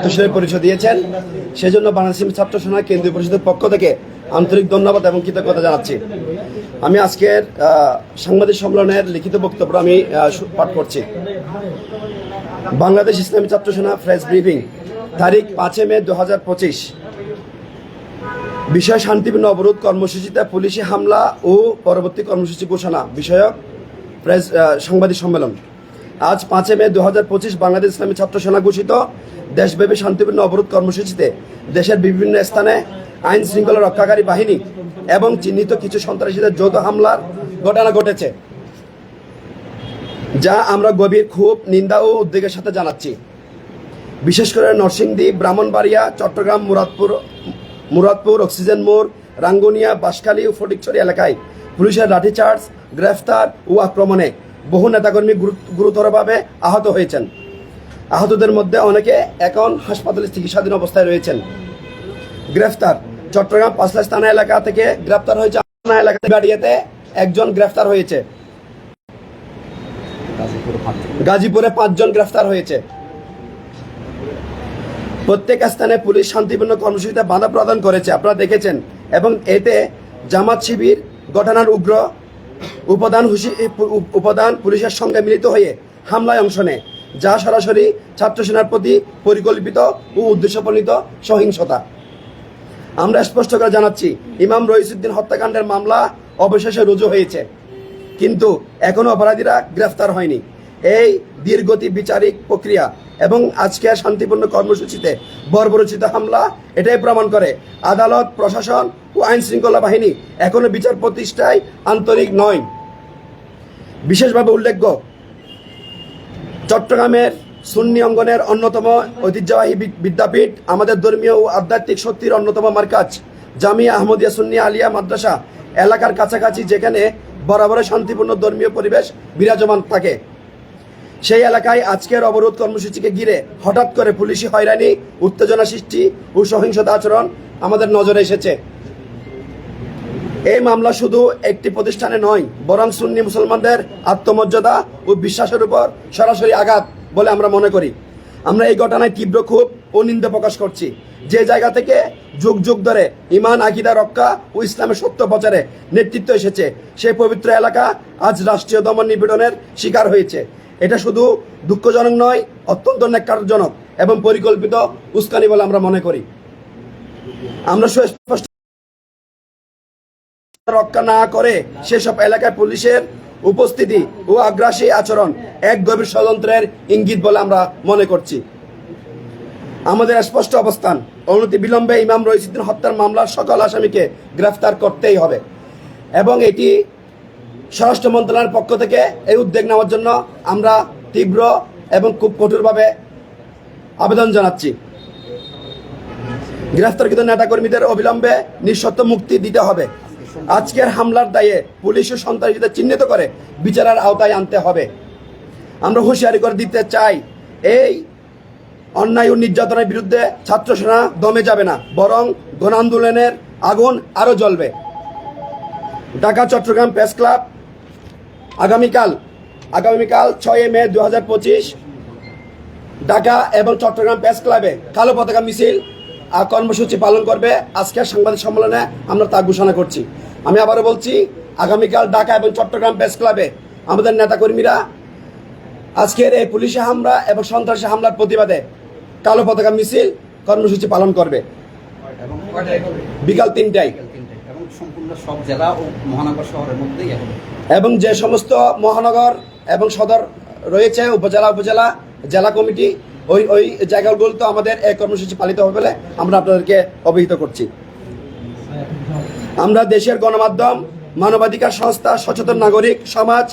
ছাত্রসেনার পরিচয় দিয়েছেন। সেজন্য বাংলাদেশ ছাত্র সেনা কেন্দ্রীয় পরিষদের পক্ষ থেকে আন্তরিক ধন্যবাদ এবং কৃতজ্ঞতা জানাচ্ছি। আমি আজকের সাংবাদিক সম্মেলনের লিখিত বক্তব্য আমি পাঠ করছি। বাংলাদেশ ইসলামী ছাত্র সেনা প্রেস ব্রিফিং, তারিখ পাঁচই মে দু হাজার পঁচিশ। বিষয় শান্তিপূর্ণ অবরোধ কর্মসূচিতে পুলিশি হামলা ও পরবর্তী কর্মসূচি ঘোষণা বিষয়ক সাংবাদিক সম্মেলন। আজ পাঁচই মে দু হাজার পঁচিশ বাংলাদেশ ইসলামী ছাত্র সেনা ঘোষিত দেশব্যাপী শান্তিপূর্ণ অবরোধ কর্মসূচিতে দেশের বিভিন্ন স্থানে আইন শৃঙ্খলা রক্ষাকারী বাহিনী এবং চিহ্নিত কিছু সন্ত্রাসীদের যৌথ হামলার ঘটনা ঘটেছে, যা আমরা গভীর ক্ষোভ, নিন্দা ও উদ্বেগের সাথে জানাচ্ছি। বিশেষ করে নরসিংদী, ব্রাহ্মণবাড়িয়া, চট্টগ্রাম, মুরাদপুর মুরাদপুর, অক্সিজেন মোড়, রাঙ্গুনিয়া, বাঁশখালী ও ফটিকছড়ি এলাকায় পুলিশের লাঠিচার্জ, গ্রেফতার ও আক্রমণে বহু নেতাকর্মী গুরুতরভাবে আহত হয়েছেন। আহতদের মধ্যে অনেকে এখন হাসপাতালে চিকিৎসাধীন অবস্থায় রয়েছেন। গ্রেফতার, চট্টগ্রাম পাঁচলাশ থানা এলাকা থেকে গ্রেফতার হয়েছে। একজন গ্রেফতার হয়েছে। গাজীপুরে পাঁচজন গ্রেফতার হয়েছে। প্রত্যেক স্থানে পুলিশ শান্তিপূর্ণ কর্মসূচিতে বাধা প্রদান করেছে। আপনারা দেখেছেন। এবং এতে জামাত শিবির ঘটনার উগ্র উপাদান উপাদান পুলিশের সঙ্গে মিলিত হয়ে হামলায় অংশ নেয়, যা সরাসরি ছাত্র সেনার প্রতি পরিকল্পিত ও উদ্দেশ্যপ্রণীত সহিংসতা। আমরা স্পষ্ট করে জানাচ্ছি, ইমাম রইসুদ্দিন হত্যাকাণ্ডের মামলা অবশেষে রুজু হয়েছে। কিন্তু এখনও অপরাধীরা গ্রেফতার হয়নি। এই দীর্ঘতি বিচারিক প্রক্রিয়া এবং আজকের শান্তিপূর্ণ কর্মসূচিতে বর্বরচিত হামলা, এটাই প্রমাণ করে আদালত, প্রশাসন ও আইন শৃঙ্খলা বাহিনী এখনও বিচার প্রতিষ্ঠায় আন্তরিক নয়। বিশেষভাবে উল্লেখ্য, চট্টগ্রামের সুন্নি অঙ্গনের অন্যতম ঐতিহ্যবাহী বিদ্যাপীঠ, আমাদের ধর্মীয় ও আধ্যাত্মিক শক্তির অন্যতম মার্কাজ, জামিয়া আহমদিয়া সুন্নি আলিয়া মাদ্রাসা, এলাকার কাছাকাছি যেখানে বরাবর শান্তিপূর্ণ ধর্মীয় পরিবেশ বিরাজমান থাকে। সেই এলাকায় আজকের অবরোধ কর্মসূচিকে ঘিরে হঠাৎ করে পুলিশি হয়রানি, উত্তেজনা সৃষ্টি ও সহিংসতা আচরণ আমাদের নজরে এসেছে। এই মামলা শুধু একটি প্রতিষ্ঠানে নয়, বরং সুন্নি মুসলমানদের আত্মমর্যাদা ও বিশ্বাসের উপর সরাসরি আঘাত বলে আমরা মনে করি। আমরা এই ঘটনায় তীব্র ক্ষোভ ও নিন্দা প্রকাশ করছি। যে জায়গা থেকে যুগ যুগ ধরে ইমান, আকিদা রক্ষা ও ইসলামের সত্য প্রচারে নেতৃত্ব এসেছে, সেই পবিত্র এলাকা আজ রাষ্ট্রীয় দমন নিপীড়নের শিকার হয়েছে। এটা শুধু দুঃখজনক নয়, অত্যন্ত ন্যাক্কারজনক এবং পরিকল্পিত উস্কানি বলে আমরা মনে করি। আমরা সুস্পষ্ট রক্ষা না করে সেসব এলাকায় পুলিশের উপস্থিতি ও আগ্রাসী আচরণ এক গভীর ষড়যন্ত্রের ইঙ্গিত বলে আমরা মনে করছি। আমাদের স্পষ্ট অবস্থান, অনতি বিলম্বে ইমাম রইসুদ্দিন হত্যার মামলার সকল আসামিকে গ্রেফতার করতেই হবে এবং এটি স্বরাষ্ট্র মন্ত্রণালয়ের পক্ষ থেকে এই উদ্যোগ নেওয়ার জন্য আমরা তীব্র এবং খুব কঠোরভাবে আবেদন জানাচ্ছি। গ্রেফতারকৃত নেতাকর্মীদের অবিলম্বে নিঃশর্ত মুক্তি দিতে হবে। আজকের হামলার দায়ে পুলিশ ও সন্ত্রাসীদের চিহ্নিত করে বিচারের আওতায় আনতে হবে। আমরা হুঁশিয়ারি করে দিতে চাই, এই অন্যায় ও নির্যাতনের বিরুদ্ধে ছাত্র সেনা দমে যাবে না, বরং গণ আন্দোলনের আগুন আরও জ্বলবে। ঢাকা, চট্টগ্রাম প্রেস ক্লাব আগামীকাল আগামীকাল ছয় মে দু হাজার পঁচিশ, ঢাকা এবং চট্টগ্রাম প্রেস ক্লাবে কালো পতাকা মিছিল আর কর্মসূচি পালন করবে আজকের সাংবাদিক সম্মেলনে আমরা তা ঘোষণা করছি। আমি আবারও বলছি, আগামীকাল ঢাকা এবং চট্টগ্রাম প্রেস ক্লাবে আমাদের নেতাকর্মীরা আজকের এই পুলিশি হামলা এবং সন্ত্রাসী হামলার প্রতিবাদে কালো পতাকা মিছিল কর্মসূচি পালন করবে? বিকাল তিনটায়। সম্পূর্ণ সব জেলা ও মহানগর শহরের মধ্যেই এবং যে সমস্ত মহানগর এবং সদর রয়েছে, উপজেলা উপজেলা, জেলা কমিটি, ওই ওই জায়গাগুলোতে আমাদের এই কর্মসূচি পালিত হবে বলে আমরা আপনাদেরকে অবহিত করছি। আমরা দেশের গণমাধ্যম, মানবাধিকার সংস্থা, সচেতন নাগরিক, সমাজ,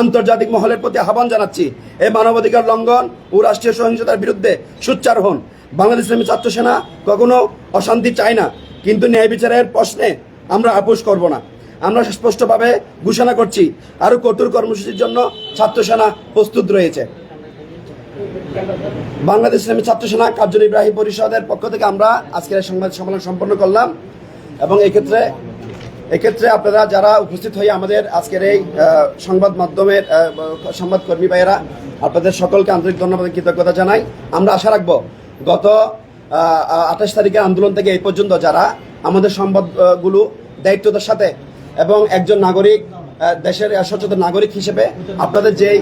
আন্তর্জাতিক মহলের প্রতি আহ্বান জানাচ্ছি। এই মানবাধিকার লঙ্ঘন ও রাষ্ট্রীয় সহিংসতার বিরুদ্ধে সোচ্চার হন। বাংলাদেশ ইসলামী ছাত্র সেনা কখনো অশান্তি চায় না, কিন্তু ন্যায় বিচারের প্রশ্নে আমরা আপোষ করব না। আমরা স্পষ্টভাবে ঘোষণা করছি, আরও কঠোর কর্মসূচির জন্য ছাত্র সেনা প্রস্তুত রয়েছে। বাংলাদেশ ইসলামী ছাত্র সেনা কার্যনির্বাহী পরিষদের পক্ষ থেকে আমরা আজকের সংবাদ সম্মেলন সম্পন্ন করলাম এবং এক্ষেত্রে এক্ষেত্রে আপনারা যারা উপস্থিত হয়ে আমাদের আজকের এই সংবাদ মাধ্যমের সংবাদ কর্মী ভাইয়েরা, আপনাদের সকলকে আন্তরিক ধন্যবাদ কৃতজ্ঞতা জানাই। আমরা আশা রাখব গত আঠাশ তারিখের আন্দোলন থেকে এই পর্যন্ত যারা আমাদের সংবাদগুলো দায়িত্বতার সাথে এবং একজন নাগরিক দেশের সচেতন নাগরিক হিসেবে আপনাদের যেই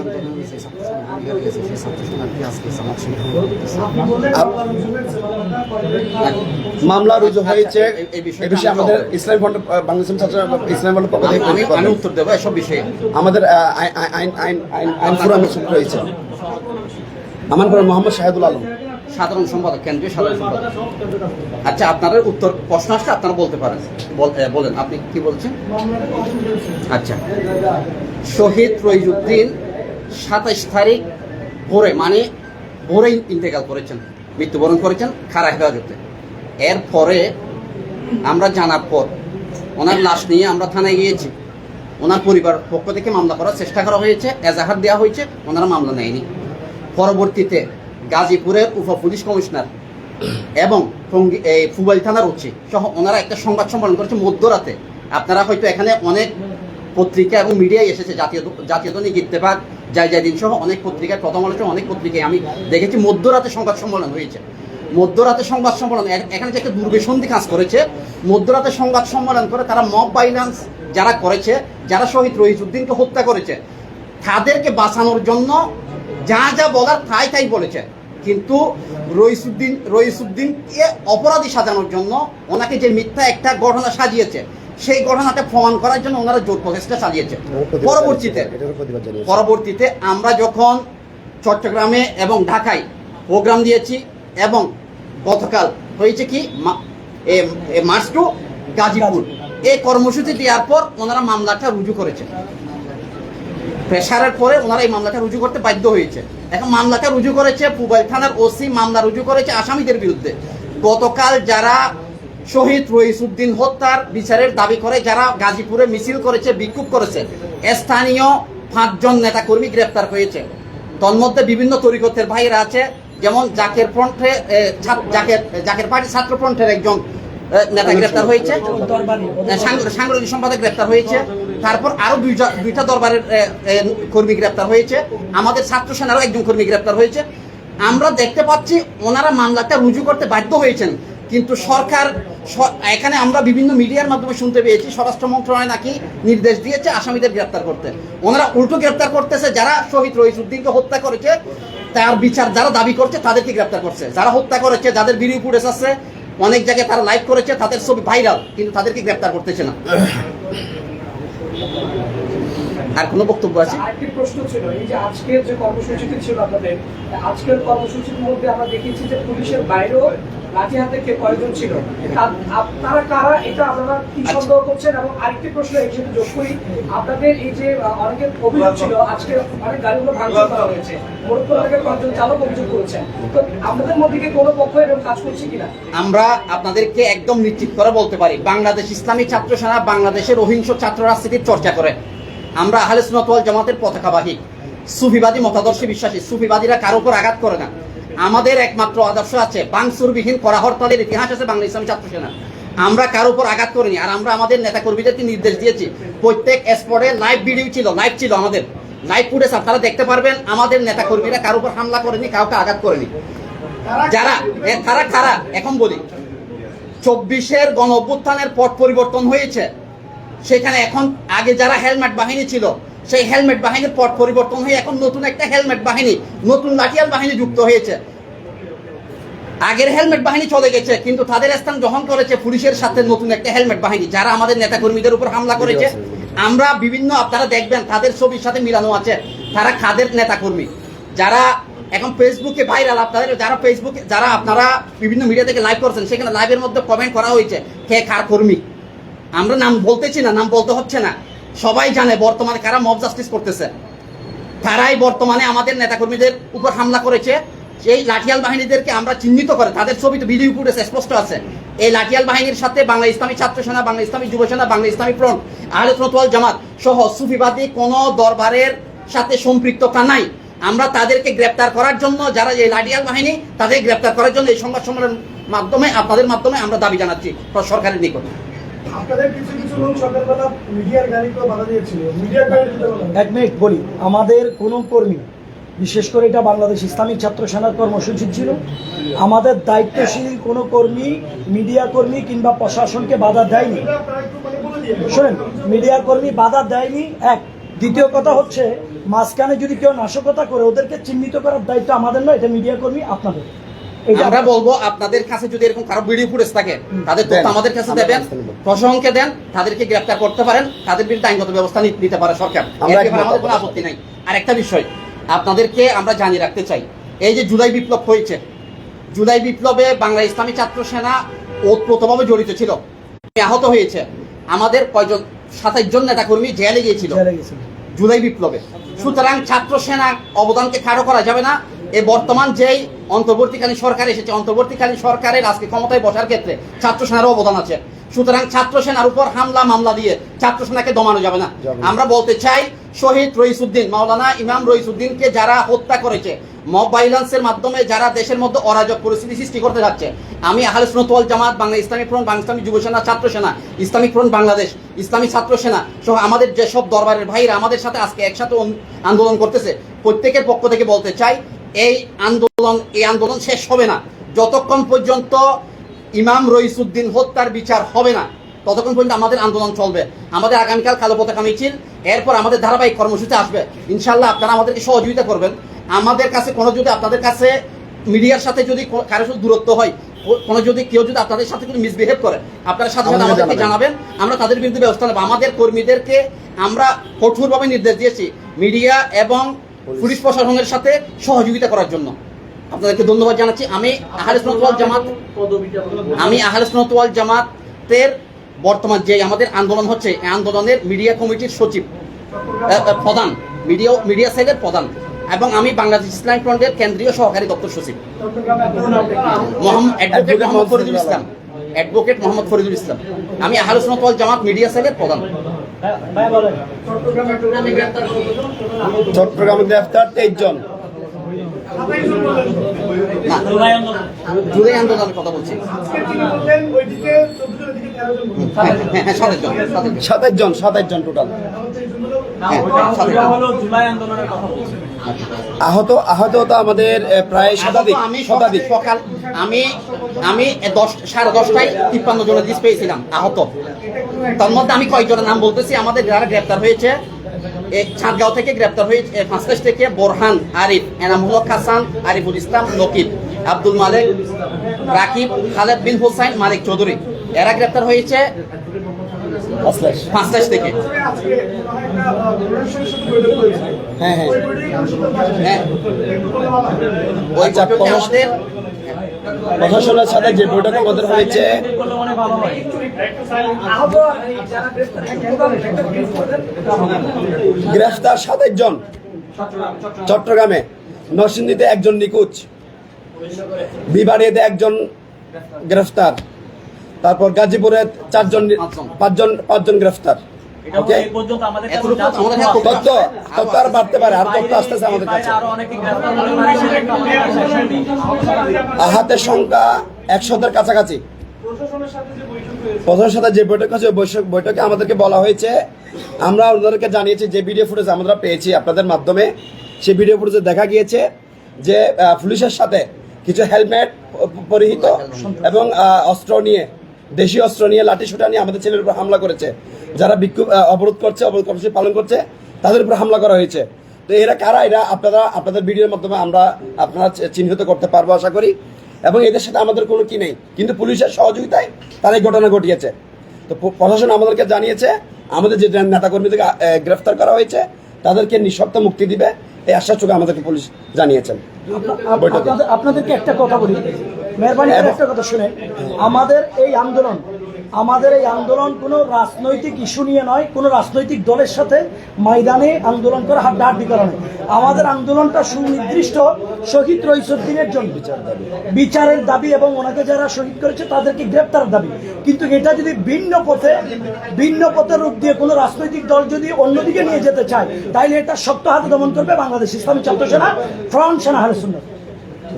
মামলা রুজু হয়েছে এই- বিষয়ে আমাদের ইসলামী ফ্রন্ট বাংলাদেশ ইসলামী ফ্রন্টের পক্ষ থেকে আমি উত্তর দেবো এসব বিষয়ে আমাদের আইন আইন আইন আইন আইন আইন ফোরাম রয়েছে আমার মোহাম্মদ শাহেদুল আলম সাধারণ সম্পাদক, কেন্দ্রীয় সাধারণ সম্পাদক। আচ্ছা আপনাদের উত্তর প্রশ্ন আসলে আপনারা বলতে পারেন। বল- বলেন, আপনি কি বলছেন? আচ্ছা। শহীদ রইজুদ্দিন সাতাইশ তারিখ ভোরে মানে ভোরে ইন্তেকাল করেছেন, মৃত্যুবরণ করেছেন খারা হেফাজতে। এরপরে আমরা জানার পর ওনার লাশ নিয়ে আমরা থানায় গিয়েছি। ওনার পরিবার পক্ষ থেকে মামলা করার চেষ্টা করা হয়েছে, এজাহার দেওয়া হয়েছে, ওনারা মামলা নেয়নি। পরবর্তীতে গাজীপুরের উপ পুলিশ কমিশনার এবং ফুবাইল থানার উচিত সহ ওনারা একটা সংবাদ সম্মেলন করেছে মধ্যরাতে। আপনারা হয়তো এখানে অনেক পত্রিকা এবং মিডিয়ায় এসেছে, জাতীয় জাতীয় দৈনিক ইত্তেফাক যাই যাই দিন সহ অনেক পত্রিকায় প্রথম আলোচনা অনেক পত্রিকায় আমি দেখেছি, মধ্যরাতে সংবাদ সম্মেলন হয়েছে। মধ্যরাতে সংবাদ সম্মেলন এখানে যে একটা দুর্বিসন্ধি কাজ করেছে, মধ্যরাতে সংবাদ সম্মেলন করে তারা মব বাইলেন্স যারা করেছে, যারা শহীদ রহিজুদ্দিনকে হত্যা করেছে, তাদেরকে বাঁচানোর জন্য যা যা বলার তাই তাই বলেছে। কিন্তু রইসুদ্দিন রইসুদ্দিনকে অপরাধী সাজানোর জন্য ওনাকে যে মিথ্যা একটা ঘটনা সাজিয়েছে সেই ঘটনাটা প্রমাণ করার জন্য ওনারা জোর প্রচেষ্টা চালিয়েছে পরবর্তীতে। পরবর্তীতে আমরা যখন চট্টগ্রামে এবং ঢাকায় প্রোগ্রাম দিয়েছি এবং গতকাল হয়েছে কি মার্চ টু গাজীপুর এই কর্মসূচি দেওয়ার পর ওনারা মামলাটা রুজু করেছে প্রেশারের পরে ওনারা এই মামলাটা রুজু করতে বাধ্য হয়েছে। এখন মামলাটা রুজু করেছে পুবাইল থানার ওসি, মামলা রুজু করেছে আসামিদের বিরুদ্ধে। গতকাল যারা শহীদ রইসুদ্দিন হত্যার বিচারের দাবি করে, যারা গাজীপুরে মিছিল করেছে, বিক্ষোভ করেছে, স্থানীয় পাঁচজন নেতাকর্মী গ্রেপ্তার হয়েছে। তন্মধ্যে বিভিন্ন তরিকতের ভাইরা আছে, যেমন জাকের ফ্রন্টে জাকের জাকের পার্টি ছাত্র ফ্রন্টের একজন নেতা গ্রেপ্তার হয়েছে সাংগ- সাংগঠনিক সম্পাদক গ্রেপ্তার হয়েছে, তারপর আরও দুইটা দরবারের কর্মী গ্রেপ্তার হয়েছে, আমাদের ছাত্র সেনারও একজন কর্মী গ্রেপ্তার হয়েছে। আমরা দেখতে পাচ্ছি ওনারা মামলাটা রুজু করতে বাধ্য হয়েছেন, কিন্তু সরকার এখানে আমরা বিভিন্ন মিডিয়ার মাধ্যমে শুনতে পেয়েছি, স্বরাষ্ট্র মন্ত্রণালয় নাকি নির্দেশ দিয়েছে আসামিদের গ্রেপ্তার করতে। ওনারা উল্টো গ্রেপ্তার করতেছে, যারা শহীদ রহিসুদ্দিনকে হত্যা করেছে, তার বিচার যারা দাবি করছে তাদেরকে গ্রেপ্তার করছে। যারা হত্যা করেছে, যাদের বিড়ি আছে অনেক জায়গায় তারা লাইভ করেছে তাদের ছবি ভাইরাল কিন্তু তাদেরকে গ্রেপ্তার করতেছে না। আর কোনো বক্তব্য আছে? আরেকটি প্রশ্ন ছিল এই যে আজকের যে কর্মসূচিটি ছিল আপনাদের আজকের কর্মসূচির মধ্যে আমরা দেখেছি যে পুলিশের বাইরেও লাঠি হাতে কে কয়জন ছিল। তারা কারা এটা আপনারা কি। সন্দেহ করছেন? এবং আরেকটি প্রশ্ন এই সাথে যোগ করি আপনাদের এই যে অনেকের অভিযোগ ছিল আজকে অনেক গাড়িগুলো ভাঙচুর করা হয়েছে। মোরক্কো থেকে কয়েকজন চালক অভিযোগ করেছেন। তো আপনাদের মধ্যে কি কোনো পক্ষ এরকম কাজ করছে কিনা? আমরা আপনাদেরকে একদম নিশ্চিত করে বলতে পারি বাংলাদেশ ইসলামী ছাত্র সেনা বাংলাদেশের অহিংস ছাত্র রাজনীতির চর্চা করে। আমরা আহলে সুন্নাত জামাতের পতাকাবাহী, সুফিবাদী মতাদর্শে বিশ্বাসী। সুফিবাদীরা কারও উপর আঘাত করে না। আমাদের একমাত্র আদর্শ আছে, বাংসুরবিহীন করা হরতালের ইতিহাস আছে, বাংলা ইসলামী ছাত্র সেনা। আমরা কারও উপর আঘাত করিনি, আর আমরা আমাদের নেতা কর্মীদেরকে নির্দেশ দিয়েছি। প্রত্যেক স্পটে লাইভ ভিডিও ছিল, লাইভ ছিল আমাদের। লাইভ ফুটেজ আপনারা দেখতে পারবেন, আমাদের নেতা কর্মীরা কারও উপর হামলা করেনি, কাউকে আঘাত করেনি। যারা তারা কারা? এখন বলি, চব্বিশের গণ অভ্যুত্থানের পট পরিবর্তন হয়েছে। সেখানে এখন আগে যারা হেলমেট বাহিনী ছিল সেই হেলমেট বাহিনীর পট পরিবর্তন হয়ে এখন নতুন একটা হেলমেট বাহিনী নতুন লাঠিয়াল বাহিনী যুক্ত হয়েছে। আগের হেলমেট বাহিনী চলে গেছে কিন্তু তাদের স্থান গ্রহণ করেছে পুলিশের সাথে নতুন একটা হেলমেট বাহিনী যারা আমাদের নেতা কর্মীদের উপর হামলা করেছে। আমরা বিভিন্ন আপনারা দেখবেন তাদের ছবির সাথে মিলানো আছে। তারা খাদের নেতা কর্মী যারা এখন ফেসবুকে ভাইরাল আপনাদের যারা ফেসবুকে যারা আপনারা বিভিন্ন মিডিয়া থেকে লাইভ করছেন সেখানে লাইভের মধ্যে কমেন্ট করা হয়েছে কে কার কর্মী? আমরা নাম বলতেছি না, নাম বলতে হচ্ছে না। সবাই জানে বর্তমানে কারা মব জাস্টিস করতেছে। তারাই বর্তমানে আমাদের নেতাকর্মীদের উপর হামলা করেছে। সেই লাঠিয়াল বাহিনীদেরকে আমরা চিহ্নিত করে, তাদের ছবি তো ভিডিও ফুটেজ স্পষ্ট আছে। এই লাঠিয়াল বাহিনীর সাথে বাংলা ইসলামী ছাত্র সেনা, বাংলা ইসলামী যুব সেনা, বাংলা ইসলামী ফ্রন্ট, আহলে সুন্নাত জামাত সহ সুফিবাদী কোন দরবারের সাথে সম্পৃক্ততা নাই। আমরা তাদেরকে গ্রেপ্তার করার জন্য, যারা এই লাঠিয়াল বাহিনী, তাদের গ্রেপ্তার করার জন্য এই সংবাদ সম্মেলনের মাধ্যমে, আপনাদের মাধ্যমে আমরা দাবি জানাচ্ছি সরকারের নিকট। এক মিনিট, বলি, আমাদের কোনো কর্মী, বিশেষ করে এটা বাংলাদেশ ইসলামিক ছাত্র সেনার কর্মসূচি ছিল, আমাদের দায়িত্বশীল কোনো কর্মী, মিডিয়া কর্মী কিংবা প্রশাসনকে বাধা দেয়নি। শোনেন, মিডিয়া কর্মী বাধা দেয়নি, এক। দ্বিতীয় কথা হচ্ছে, মাঝখানে যদি কেউ নাশকতা করে, ওদেরকে চিহ্নিত করার দায়িত্ব আমাদের নয়, এটা মিডিয়া কর্মী আপনাদের। আমরা বলব আপনাদের কাছে যদি এরকম কারও ভিডিও ফুটেজ থাকে তাদের তথ্য আমাদের কাছে দেবেন। প্রশাসনকে দেন তাদেরকে গ্রেফতার করতে পারেন তাদের বিরুদ্ধে আইনগত ব্যবস্থা নিতে পারে সরকার। আমাদের কোনো আপত্তি নাই। আর একটা বিষয় আপনাদেরকে আমরা জানিয়ে রাখতে চাই এই যে জুলাই বিপ্লব হয়েছে জুলাই বিপ্লবে বাংলা ইসলামী ছাত্র সেনা ওতপ্রোতভাবে জড়িত ছিল আহত হয়েছে। আমাদের কয়জন সাতাইশ জন নেতা কর্মী জেলে গিয়েছিল। জুলাই বিপ্লবে। সুতরাং ছাত্র সেনা অবদানকে খাড়ো করা যাবে না এই বর্তমান যেই অন্তর্বর্তীকালীন সরকার এসেছে অন্তর্বর্তীকালীন সরকারের আজকে ক্ষমতায় বসার ক্ষেত্রে ছাত্র সেনারও অবদান আছে। সুতরাং ছাত্র সেনার উপর হামলা মামলা দিয়ে ছাত্র সেনাকে দমানো যাবে না। আমরা বলতে চাই শহীদ রইসুদ্দিন মাওলানা ইমাম রইসুদ্দিনকে যারা হত্যা করেছে মব ভাইলেন্সের মাধ্যমে যারা দেশের মধ্যে অরাজক পরিস্থিতি সৃষ্টি করতে যাচ্ছে আমি আহলে জামাত বাংলা ইসলামী ফ্রন্ট বাংলা ইসলামী যুব সেনা ছাত্র সেনা ইসলামিক ফ্রন্ট বাংলাদেশ ইসলামী ছাত্র সেনা সহ আমাদের যেসব দরবারের ভাইরা আমাদের সাথে আজকে একসাথে আন্দোলন করতেছে প্রত্যেকের পক্ষ থেকে বলতে চাই এই আন্দোলন এই আন্দোলন শেষ হবে না। যতক্ষণ পর্যন্ত ইমাম রইসুদ্দিন হত্যার বিচার হবে না ততক্ষণ পর্যন্ত আমাদের আন্দোলন চলবে। আমাদের আগামীকাল কালো পতাকা মিছিল এরপর আমাদের ধারাবাহিক কর্মসূচি আসবে। ইনশাল্লাহ আপনারা আমাদেরকে সহযোগিতা করবেন। আমাদের কাছে কোনো যদি আপনাদের কাছে মিডিয়ার সাথে যদি কো- কারোর সাথে দূরত্ব হয় কোনো যদি কেউ যদি আপনাদের সাথে কোনো মিসবিহেভ করে আপনারা সাথে সাথে আমাদেরকে। জানাবেন। আমরা তাদের বিরুদ্ধে ব্যবস্থা নেব। আমাদের কর্মীদেরকে আমরা কঠোরভাবে নির্দেশ দিয়েছি। মিডিয়া এবং পুলিশ। প্রশাসনের সাথে সহযোগিতা করার জন্য। আপনাদেরকে ধন্যবাদ জানাচ্ছি। আমি আহারে সুন্নাত জামাত আমি আহলে সুন্নাত জামাতের বর্তমান যে আমাদের আন্দোলন হচ্ছে এই আন্দোলনের মিডিয়া কমিটির সচিব প্রধান মিডিয়া মিডিয়া সেলের প্রধান এবং আমি বাংলাদেশ ইসলামিক ফ্রন্টের কেন্দ্রীয় সহকারী দপ্তর সচিব। Mohammad advocate Mohammad Faridul Islam advocate Mohammad Faridul Islam. আমি আহলে সুন্নাত জামাত মিডিয়া সেলের প্রধান। চট্টগ্রামে গ্রেফতার তেইশ জন। আন্দোলনের কথা বলছি। হ্যাঁ সাতাশ জন সাতাশ জন টোটাল হ্যাঁ আহত আহত তো আমাদের প্রায় শতাধিক আমি শতাধিক। সকাল আমি আমি দশ সাড়ে দশটায় তিপ্পান্ন জনের লিস্ট পেয়েছিলাম আহত। তার মধ্যে আমি কয়েকজনের নাম বলতেছি। আমাদের যারা গ্রেপ্তার হয়েছে এই ছাদগাঁও থেকে গ্রেপ্তার হয়েছে পাঁচটাশ থেকে বোরহান আরিফ। এনামুল হাসান আরিফুল ইসলাম নকিব আব্দুল মালেক রাকিব খালেদ বিন হোসাইন মালিক চৌধুরী। এরা গ্রেপ্তার হয়েছে পাঁচটাশ থেকে। হ্যাঁ হ্যাঁ। হ্যাঁ। ওই আচ্ছা, আমাদের প্রশাসনের সাথে যে বৈঠক আমাদের হয়েছে গ্রেফতার সাতাইশ জন চট্টগ্রামে, নরসিংদীতে একজন নিখোঁজ, বিবাড়িয়াতে একজন গ্রেফতার, তারপর গাজীপুরে চারজন। পাঁচজন পাঁচজন গ্রেফতার তথ্য বাড়তে পারে আর তথ্য আসতেছে আমাদের কাছে। আহাতের সংখ্যা একশোদের কাছাকাছি। প্রশাসনের সাথে যে বৈঠক হয়েছে প্রধানের সাথে যে বৈঠক আছে বৈঠকে আমাদেরকে বলা হয়েছে আমরা ওনাদেরকে জানিয়েছি যে ভিডিও ফুটেজ আমরা পেয়েছি আপনাদের মাধ্যমে। সেই ভিডিও ফুটেজে দেখা গিয়েছে যে পুলিশের সাথে কিছু হেলমেট পরিহিত এবং অস্ত্র নিয়ে দেশি অস্ত্র নিয়ে, লাঠি সোটা নিয়ে আমাদের ছেলের উপর হামলা করেছে। যারা বিক্ষোভ অবরোধ করছে, অবরোধ কর্মসূচি পালন করছে, তাদের উপর হামলা করা হয়েছে। তো এরা কারা? এরা আপনারা, আপনাদের ভিডিওর মাধ্যমে আমরা আপনারা চিহ্নিত করতে পারব আশা করি। এবং এদের সাথে আমাদের কোনো কি নেই। কিন্তু পুলিশের সহযোগিতায় তারা এই ঘটনা ঘটিয়েছে। তো প্রশাসন আমাদেরকে জানিয়েছে, আমাদের যে নেতাকর্মীদেরকে গ্রেফতার করা হয়েছে, তাদেরকে নিঃশব্দ মুক্তি দিবে। এই আশ্বাসযোগে আমাদেরকে পুলিশ জানিয়েছেন। আপনাদেরকে একটা কথা বলি। মেহরবানি একটা কথা শুনে আমাদের এই আন্দোলন, আমাদের এই আন্দোলন কোনো রাজনৈতিক ইস্যু নিয়ে নয়, কোনো রাজনৈতিক দলের সাথে ময়দানে আন্দোলন করে হাড্ডাহাড্ডি করা নয়। আমাদের আন্দোলনটা সুনির্দিষ্ট শহীদ রইসুদ্দিনের জন্য। বিচার বিচারের দাবি এবং ওনাকে যারা শহীদ করেছে তাদেরকে গ্রেপ্তার দাবি। কিন্তু এটা যদি ভিন্ন পথে, ভিন্ন পথের রূপ দিয়ে কোনো রাজনৈতিক দল যদি অন্যদিকে নিয়ে যেতে চায় তাহলে এটা শক্ত হাতে দমন করবে বাংলাদেশ ইসলামী ছাত্র সেনা, ফ্রন্ট সেনা হারে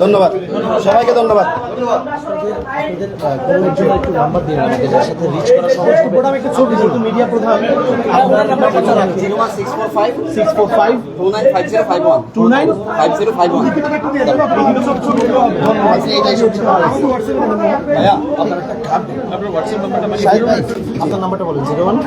ধন্যবাদ। সবাইকে ধন্যবাদ। ওয়ান আপনার নাম্বারটা বলেন জিরো ওয়ান